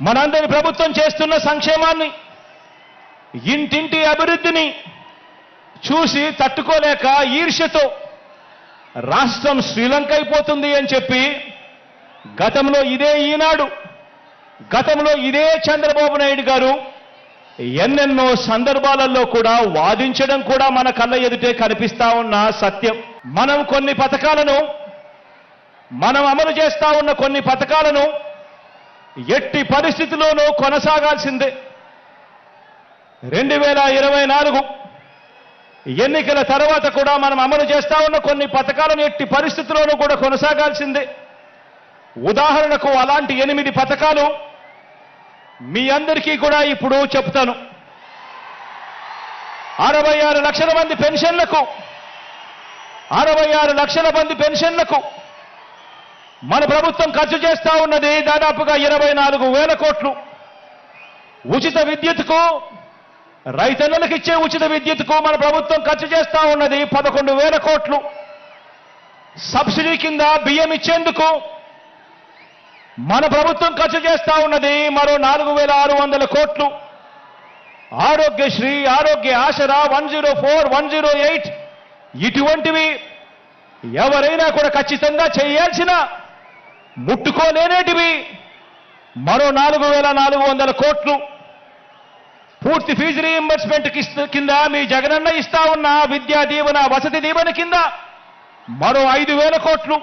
మనందరి ప్రభుత్వం చేస్తున్న సంక్షేమాన్ని ఇంటింటి అభివృద్ధిని చూసి తట్టుకోలేక ఈర్ష్యతో రాష్ట్రం శ్రీలంక అయిపోతుంది అని చెప్పి గతంలో ఇదే ఈనాడు గతంలో ఇదే చంద్రబాబు నాయుడు గారు ఎన్నెన్నో సందర్భాలలో కూడా వాదించడం కూడా మన కళ్ళ ఎదుటే కనిపిస్తా ఉన్న సత్యం. మనం కొన్ని పథకాలను మనం అమలు చేస్తా ఉన్న కొన్ని పథకాలను ఎట్టి పరిస్థితిలోనూ కొనసాగాల్సిందే. రెండు వేల ఇరవై నాలుగు ఎన్నికల తర్వాత కూడా మనం అమలు చేస్తా ఉన్న కొన్ని పథకాలను ఎట్టి పరిస్థితుల్లోనూ కూడా కొనసాగాల్సిందే. ఉదాహరణకు అలాంటి ఎనిమిది పథకాలు మీ అందరికీ కూడా ఇప్పుడు చెప్తాను. అరవై ఆరు లక్షల మంది పెన్షన్లకు అరవై ఆరు లక్షల మంది పెన్షన్లకు మన ప్రభుత్వం ఖర్చు చేస్తా ఉన్నది దాదాపుగా ఇరవై నాలుగు వేల కోట్లు. ఉచిత విద్యుత్కు రైతన్నలకు ఇచ్చే ఉచిత విద్యుత్కు మన ప్రభుత్వం ఖర్చు చేస్తా ఉన్నది పదకొండు వేల కోట్లు. సబ్సిడీ కింద బియ్యం ఇచ్చేందుకు మన ప్రభుత్వం ఖర్చు చేస్తా ఉన్నది మరో నాలుగు వేల ఆరు వందల కోట్లు. Aarogyasri Arogya Asara one zero four one zero eight ఇటువంటివి ఎవరైనా కూడా ఖచ్చితంగా చేయాల్సిన ముట్టుకోలేనేటివి. మరో నాలుగు వేల నాలుగు వందల కోట్లు. పూర్తి ఫీజు రీఎంబర్స్మెంట్ కింద మీ జగనన్న ఇస్తా ఉన్న విద్యా దీవెన వసతి దీవెన కింద మరో ఐదు వేల కోట్లు.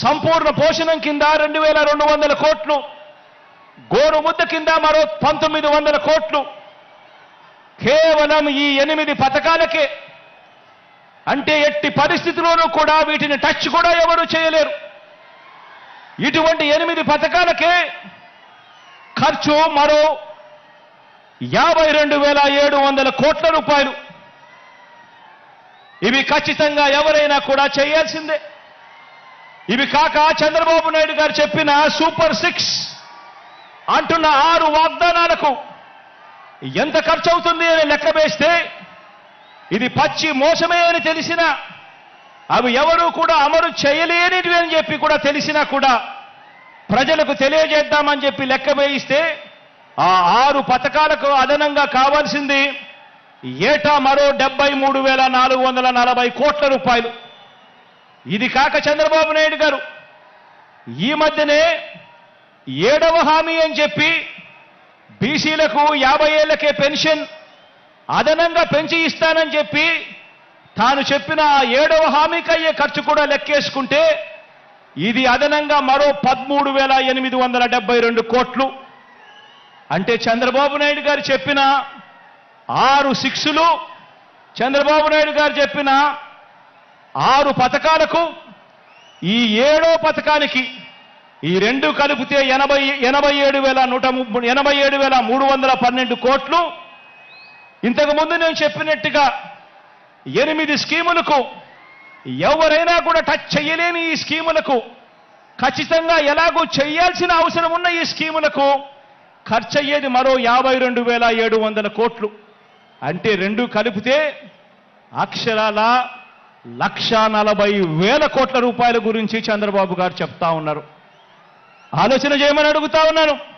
సంపూర్ణ పోషణం కింద రెండు వేల రెండు వందల కోట్లు. గోరు ముద్ద కింద మరో పంతొమ్మిది వందల కోట్లు. కేవలం ఈ ఎనిమిది పథకాలకే. అంటే ఎట్టి పరిస్థితిలోనూ కూడా వీటిని టచ్ కూడా ఎవరు చేయలేరు. ఇటువంటి ఎనిమిది పథకాలకే ఖర్చు మరో యాభై రెండు వేల ఏడు వందల కోట్ల రూపాయలు. ఇవి ఖచ్చితంగా ఎవరైనా కూడా చేయాల్సిందే. ఇవి కాక చంద్రబాబు నాయుడు గారు చెప్పిన సూపర్ సిక్స్ అంటున్న ఆరు వాగ్దానాలకు ఎంత ఖర్చు అవుతుంది అని లెక్క వేస్తే ఇది పచ్చి మోసమే అని తెలిసినా అవి ఎవరూ కూడా అమలు చేయలేనివి అని చెప్పి కూడా తెలిసినా కూడా ప్రజలకు తెలియజేద్దామని చెప్పి లెక్క వేయిస్తే ఆ ఆరు పథకాలకు అదనంగా కావాల్సింది ఏటా మరో డెబ్బై మూడు వేల నాలుగు వందల నలభై కోట్ల రూపాయలు. ఇది కాక చంద్రబాబు నాయుడు గారు. ఈ మధ్యనే ఏడవ హామీ అని చెప్పి బీసీలకు యాభై ఏళ్ళకే పెన్షన్ అదనంగా పెంచి ఇస్తానని చెప్పి తాను చెప్పిన ఆ ఏడవ హామీకి అయ్యే ఖర్చు కూడా లెక్కేసుకుంటే ఇది అదనంగా మరో పదమూడు వేల ఎనిమిది వందల డెబ్బై రెండు కోట్లు. అంటే చంద్రబాబు నాయుడు గారు చెప్పిన ఆరు సిక్స్లు చంద్రబాబు నాయుడు గారు చెప్పిన ఆరు పథకాలకు ఈ ఏడో పథకానికి ఈ రెండు కలిపితే ఎనభై ఎనభై ఏడు వేల నూట ముప్పై ఎనభై ఏడు వేల మూడు వందల పన్నెండు కోట్లు. ఇంతకుముందు నేను చెప్పినట్టుగా ఎనిమిది స్కీములకు ఎవరైనా కూడా టచ్ చేయలేని ఈ స్కీములకు ఖచ్చితంగా ఎలాగో చేయాల్సిన అవసరం ఉన్న ఈ స్కీములకు ఖర్చు అయ్యేది మరో యాభై రెండు వేల ఏడు వందల కోట్లు. అంటే రెండు కలిపితే అక్షరాల లక్ష నలభై వేల కోట్ల రూపాయల గురించి చంద్రబాబు గారు చెప్తా ఉన్నారు. ఆలోచన చేయమని అడుగుతా ఉన్నాను.